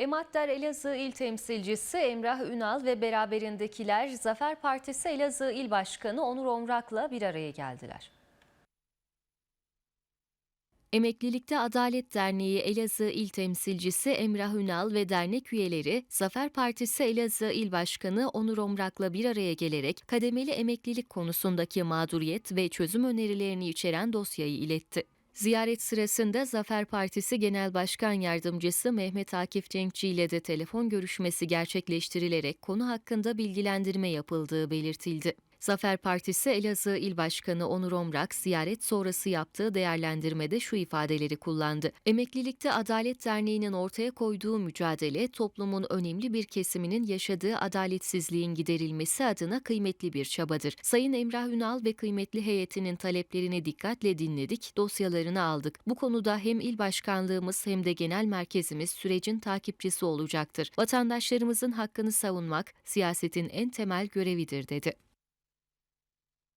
Ematler Elazığ İl Temsilcisi Emrah Ünal ve beraberindekiler Zafer Partisi Elazığ İl Başkanı Onur Omrak'la bir araya geldiler. Emeklilikte Adalet Derneği Elazığ İl Temsilcisi Emrah Ünal ve dernek üyeleri Zafer Partisi Elazığ İl Başkanı Onur Omrak'la bir araya gelerek kademeli emeklilik konusundaki mağduriyet ve çözüm önerilerini içeren dosyayı iletti. Ziyaret sırasında Zafer Partisi Genel Başkan Yardımcısı Mehmet Akif Cenkçi ile de telefon görüşmesi gerçekleştirilerek konu hakkında bilgilendirme yapıldığı belirtildi. Zafer Partisi Elazığ İl Başkanı Onur Omrak ziyaret sonrası yaptığı değerlendirmede şu ifadeleri kullandı. Emeklilikte Adalet Derneği'nin ortaya koyduğu mücadele toplumun önemli bir kesiminin yaşadığı adaletsizliğin giderilmesi adına kıymetli bir çabadır. Sayın Emrah Ünal ve kıymetli heyetinin taleplerini dikkatle dinledik, dosyalarını aldık. Bu konuda hem il başkanlığımız hem de genel merkezimiz sürecin takipçisi olacaktır. Vatandaşlarımızın hakkını savunmak siyasetin en temel görevidir dedi.